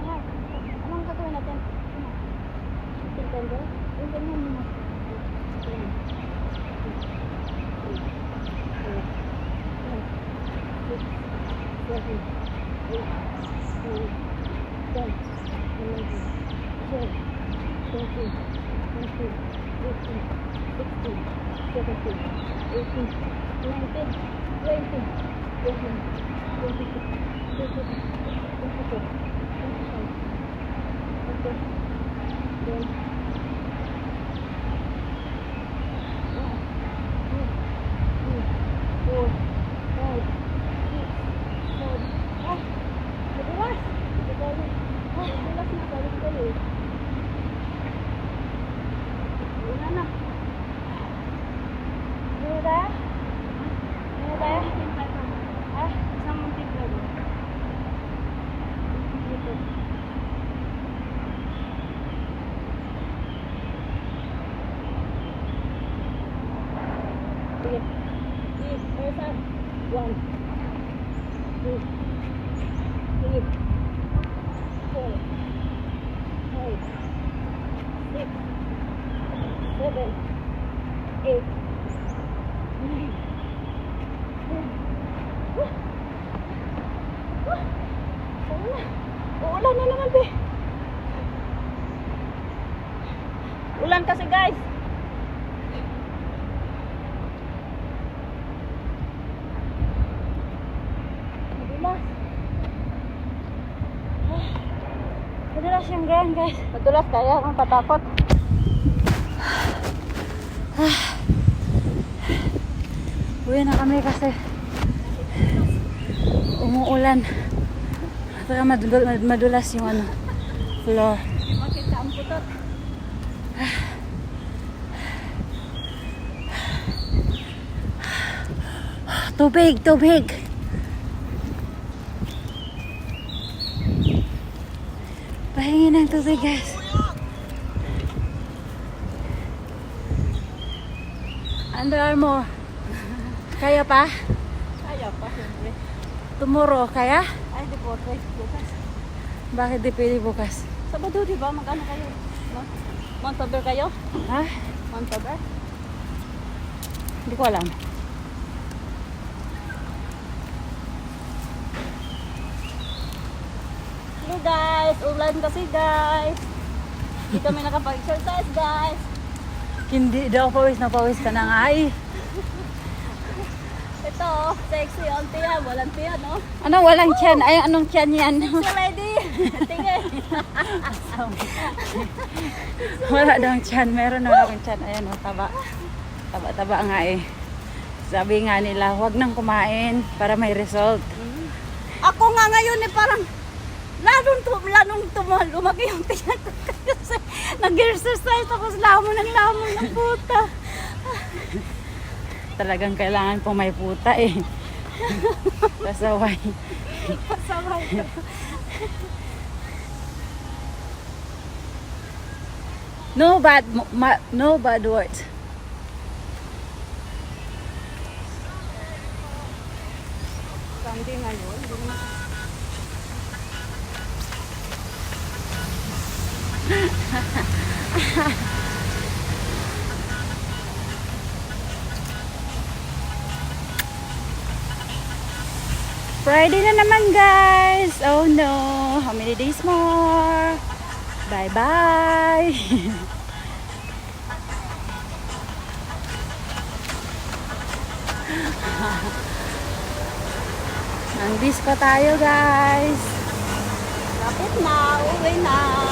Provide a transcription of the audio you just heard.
yan. Anong gagawin natin? Yung ganyan mo. Ayan. Seven, eight, nine, ten, eleven, twelve, thirteen, fourteen, fifteen, sixteen, seventeen, eighteen, nineteen, twenty, twenty-one, twenty-two, twenty-three, twenty-four, twenty-five. Okay. Then, one, two, three, four, five, six, seven. Ah, madulas. Madulas. Ah, madulas na. Balik ko eh. Una na. Ano tayo? Ano tayo? Ah, isang muntik lang. Dito. Sige. Up. One. Two. Three. Four. Five. Six. Seven. Eight. Nine. Ten. Wah! Wah! Uulan. Uulan na naman, be. Ulan kasi, guys. Madulas. Ah, Madulas yung ground guys. Madulas kaya akong patakot. Ah. Uwi na kami kasi umuulan. Saka madul madulas yung ano, floor. Makita ang putot. Tubig, tubig. Pahingi ng tubig, guys. Under Armour. Kaya pa? Kaya pa, siyempre. Tomorrow, kaya? Ay, di po, bukas. Bakit di pwede bukas? Sabado, di ba? Mag-ano kayo? Montober kayo? Ha? Montober? Hindi ko alam. Guys, ulan kasi guys. Hindi kami nakapag-exercise guys. Hindi daw pawis na pawis ka na nga ay. Ito, sexy auntie yan. Walang tiyan, no? Ano, walang tiyan. Ay, anong tiyan yan? Sexy lady. Tingin. Wala daw tiyan. Meron na akong tiyan. Ayan, oh, taba. Taba-taba nga eh. Sabi nga nila, huwag nang kumain para may result. Ako nga ngayon eh parang lalong, tum lalong tumal, lumaki yung tiyan ko kasi nag-exercise tapos lamon ng lamon ng puta. Talagang kailangan po may puta eh. Pasaway ko. No bad, ma, no bad words. Sunday ngayon, hindi naman Friday na naman guys. Oh no. How many days more? Bye bye. Nang disco tayo guys. Kapit na, uwi na.